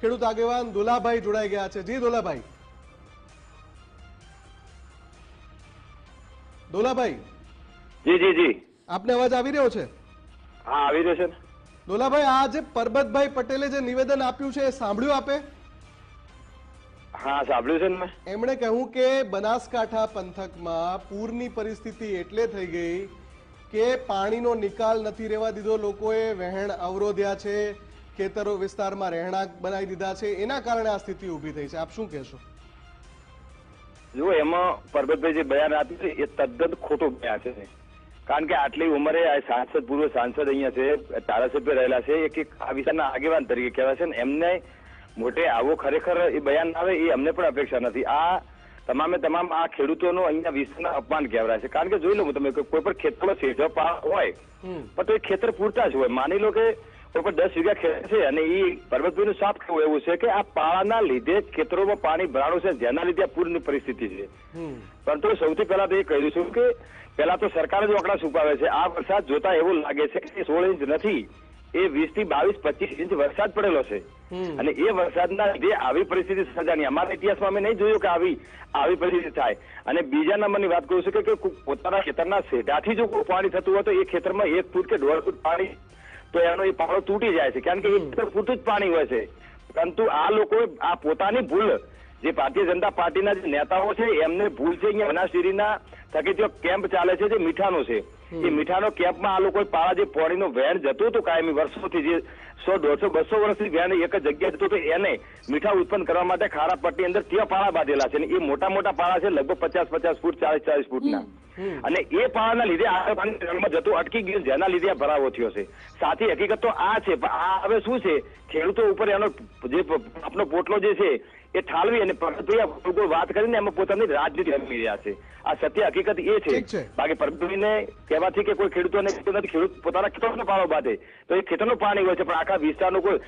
ખેડૂત આગેવાન દુલાભાઈ જોડાઈ ગયા છે. જી દુલાભાઈ. દોલાભાઈ. જી જી જી. આપને અવાજ આવી રહ્યો છે? હા આવી રહ્યો છે દોલાભાઈ આ જે પરબતભાઈ પટેલે જે નિવેદન આપ્યું છે એ સાંભળ્યું આપે? હા સાંભળ્યું છે ને મેં. એમણે કહ્યું કે બનાસકાંઠા પંથકમાં પૂરની પરિસ્થિતિ એટલે થઈ ગઈ કે પાણીનો નિકાલ નથી રહેવા દીધો. લોકોએ વહેણ અવરોધ્યા છે. ખેતરો વિસ્તારમાં રહેણાંક બનાવી દીધા છે. એના કારણે આ સ્થિતિ ઊભી થઈ છે. આપ શું કહેશો? જો એમાં પરબતભાઈ જે બયાન આપ્યું છે એ તદ્દન ખોટું બયાન છે. કારણ કે આટલી ઉંમરે આ સાંસદ પૂર્વ સાંસદ અહીંયા છે ધારાસભ્ય રહેલા છે એક એક આ વિસ્તારના આગેવાન તરીકે કહેવાય છે ને એમને મોટે આવો ખરેખર એ બયાન આવે એ અમને પણ અપેક્ષા નથી. આ તમામે તમામ આ ખેડૂતોનો અહીંયા વિસ્તારના અપમાન કહેવાય છે. કારણ કે જોઈ લો હું તમે કોઈ પણ ખેતરમાં સેજો પાક હોય પણ તો એ ખેતર પૂરતા જ હોય. માની લો કે પણ દસ વીઘા ખેતર છે અને એ પર્વતભાઈનું સાફ કહેવું એવું છે કે આ પાળાના લીધે ખેતરોમાં પાણી ભરાણું છે જેના લીધે આ પૂરની પરિસ્થિતિ છે. પરંતુ સૌથી પહેલા તો એ કહી છું કે પહેલા તો સરકાર જ આંકડા છુપાવે છે આ વરસાદ જોતા એવું લાગે છે કે સોળ ઇંચ નથી એ વીસથી બાવીસ પચીસ ઇંચ વરસાદ પડેલો છે. અને એ વરસાદના લીધે આવી પરિસ્થિતિ સર્જાની. અમારા ઇતિહાસમાં અમે નહીં જોયું કે આવી આવી પરિસ્થિતિ થાય. અને બીજા નંબરની વાત કરું છું કે- કે પોતાના ખેતરના સેઢાથી જો પાણી થતું હોય તો એ ખેતરમાં એક ફૂટ કે દોઢ ફૂટ પાણી તો એનો એ પાળો તૂટી જાય છે. કારણ કે એ પૂરતું જ પાણી હોય છે. પરંતુ આ લોકો આ પોતાની ભૂલ જે ભારતીય જનતા પાર્ટીના જે નેતાઓ છે એમને ભૂલ છે અહીંયા બનાસડેરીના થકી જે કેમ્પ ચાલે છે જે મીઠાનો છે. એ મીઠાનો કેમ્પમાં આ લોકો પાળા જે પાણીનો વેણ જતું હતું કાયમી વર્ષોથી જે સો દોઢસો બસો વર્ષથી વેણ એક જ જગ્યાએ જતું હતું એને મીઠા ઉત્પન્ન કરવા માટે ખારા પટ્ટી અંદર ત્યાં પાળા બાંધેલા છે અને એ મોટા મોટા પાળા છે લગભગ પચાસ પચાસ ફૂટ ચાલીસ ચાલીસ ફૂટના. અને એ પાળાના લીધે આ પાણી જળમાં જતું અટકી ગયું જેના લીધે આ ભરાવો થયો છે. સાચી હકીકત તો આ છે પણ આ હવે શું છે? ખેડૂતો ઉપર એનો જે આપનો પોટલો જે છે એ ઠાલવી અને પરબતભાઈ વાત કરીને એમાં પોતાની રાજનીતિ રમી રહ્યા છે. આ સત્ય હકીકત એ છે. બાકી પરબતભાઈને કહેવાથી કે કોઈ ખેડૂતોને નથી ખેડૂત પોતાના ખેતરનો પાળો બાંધે. તો એ ખેતરનું પાણી હોય છે પણ આખા વિસ્તારનું કોઈ